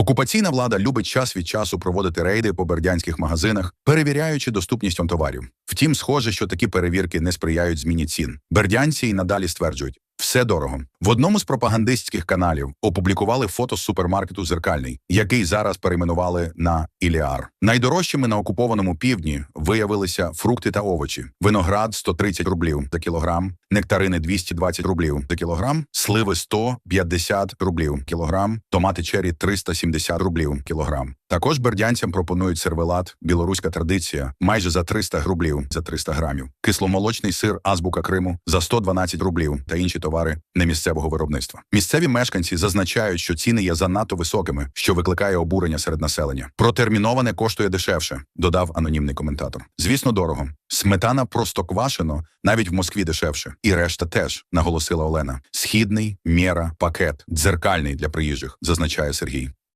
Окупаційна влада любить час від часу проводити рейди по бердянських магазинах, перевіряючи доступність товарів. Втім, схоже, що такі перевірки не сприяють зміні цін. Бердянці й надалі стверджують. Все дорого. В одному з пропагандистських каналів опублікували фото з супермаркету Зеркальний, який зараз перейменували на Іліар. Найдорожчими на окупованому півдні виявилися фрукти та овочі: виноград 130 рублів за кілограм, нектарини 220 рублів за кілограм, сливи 150 рублів кілограм, томати чері 370 рублів кілограм. Також бердянцям пропонують сервелат, білоруська традиція, майже за 300 рублів за 300 грамів, кисломолочний сир Азбука Криму за 112 рублів та інші товари немісцевого виробництва. Місцеві мешканці зазначають, що ціни є занадто високими, що викликає обурення серед населення. Протерміноване коштує дешевше, додав анонімний коментатор. Звісно, дорого. Сметана просто квашено, навіть в Москві дешевше. І решта теж, наголосила Олена. Східний, мєра, пакет, дзеркальний для приїжджих, зазначає Сергій.